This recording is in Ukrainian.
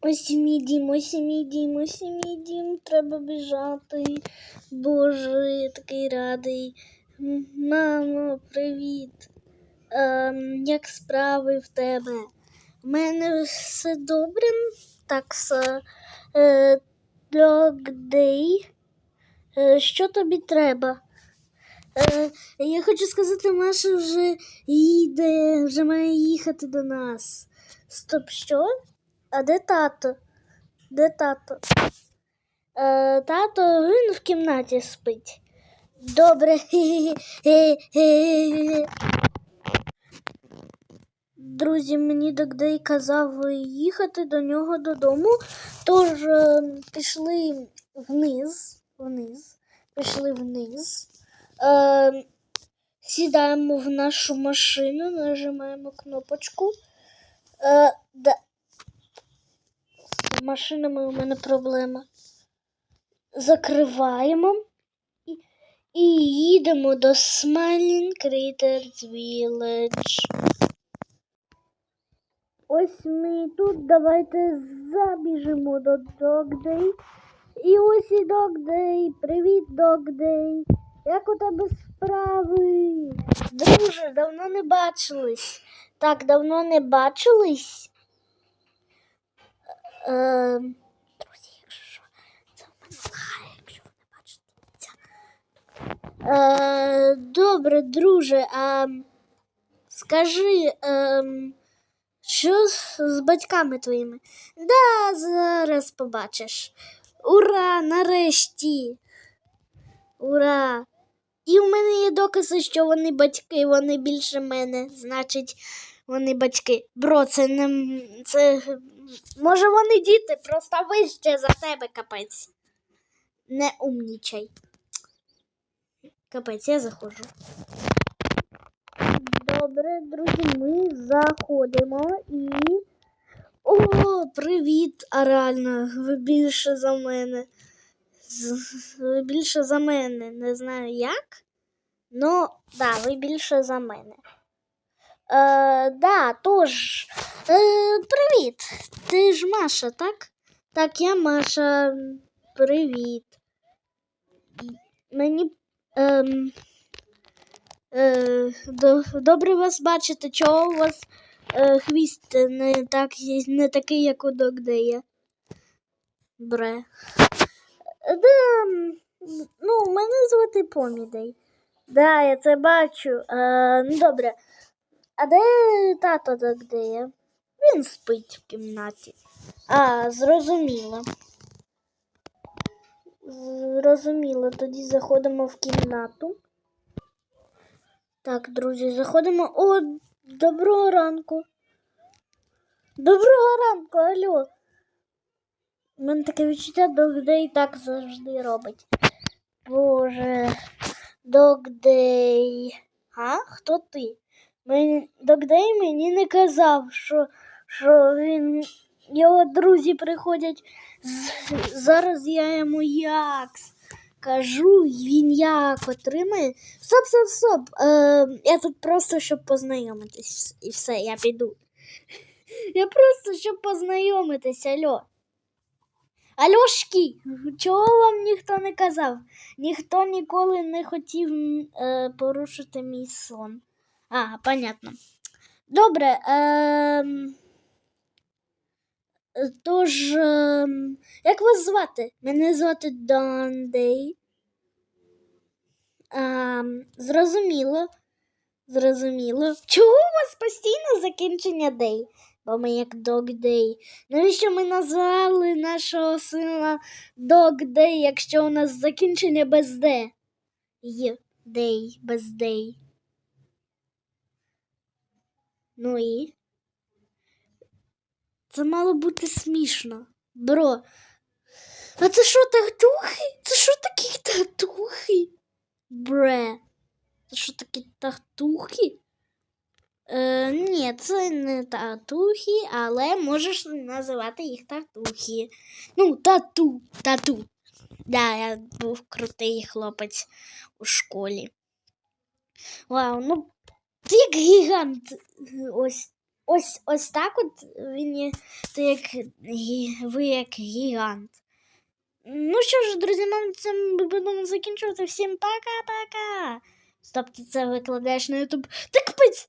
Ось мій дім, ось мій дім, ось мій дім, треба біжати. Боже, я такий радий. Мамо, привіт. Ем, як справи в тебе? У мене все добре. Так. Е, Dog Day. Е, що тобі треба? Е, я хочу сказати, Маша вже їде, вже має їхати до нас. Стоп, що? А де тато? Де тато? Е, тато він в кімнаті спить. Добре. Друзі, мені Догдей казав їхати до нього додому, тож е, пішли вниз, вниз, пішли вниз. Е, сідаємо в нашу машину, нажимаємо кнопочку. Е, да. Машинами у мене проблема. Закриваємо і, і їдемо до Smiling Critters Village. Ось ми тут давайте забіжимо до Dog Day. І ось і Dog Day. Привіт, Dog Day. Як у тебе справи? Друже, давно не бачились. Так, давно не бачились. Е, друзі, якщо що, це в мене лагає, якщо ви не бачите. Е, добре, друже, а скажи, ем, що з батьками твоїми? Да, зараз побачиш. Ура! Нарешті! Ура! І в мене є докази, що вони батьки, вони більше мене. Значить, вони батьки. Бро, це не. Це. Може, вони діти, просто вище за тебе, капець. Не умнічай. Капець, я заходжу. Добре, друзі, ми заходимо і. О, привіт! А реально, ви більше за мене. Ви більше за мене. Не знаю як. Ну, да, ви більше за мене. Е, да, тож. Е, привіт. Ти ж Маша, так? Так, я Маша. Привіт. Мені. Ем, е, до, добре вас бачити. Чого у вас е, хвіст не, так, не такий, як у Догдея? Бре. Да, ну, мене звати Помідей. Да, я це бачу. Е, ну, добре. А де тато Догдея? Він спить в кімнаті. А, зрозуміло. Зрозуміло, тоді заходимо в кімнату. Так, друзі, заходимо. О, доброго ранку. Доброго ранку, алло. У мене таке відчуття Догдей так завжди робить. Боже, Догдей. А? Хто ти? Мені, Догдей мені не казав, що, що він. Його друзі приходять. З- Зараз я йому як кажу, він як отримає. Стоп, стоп, стоп. Е, я тут просто щоб познайомитись і все, я піду. Я просто щоб познайомитись, алло. Альошки, чого вам ніхто не казав? Ніхто ніколи не хотів е, порушити мій сон. А, понятно. Добре. Е, Тож, ем, як вас звати? Мене звати Дондей. Ем, зрозуміло. Зрозуміло. Чого у вас постійно закінчення дей? Бо ми як Day. Навіщо ми назвали нашого сина Day, якщо у нас закінчення без Д? Й, Day, без Day. Ну і? Це мало бути смішно. Бро. А це що татухи? Це що такі татухи? Бре. Це що такі татухи? Е, ні, це не татухи, але можеш називати їх татухи. Ну, тату, тату. Да, я був крутий хлопець у школі. Вау, ну як гігант. Ось, ось, ось так от він є, ти як ви як гігант. Ну що ж, друзі, нам цим будемо закінчувати. Всім пока-пока. Стоп, ти це викладаєш на Ютуб. Так капець!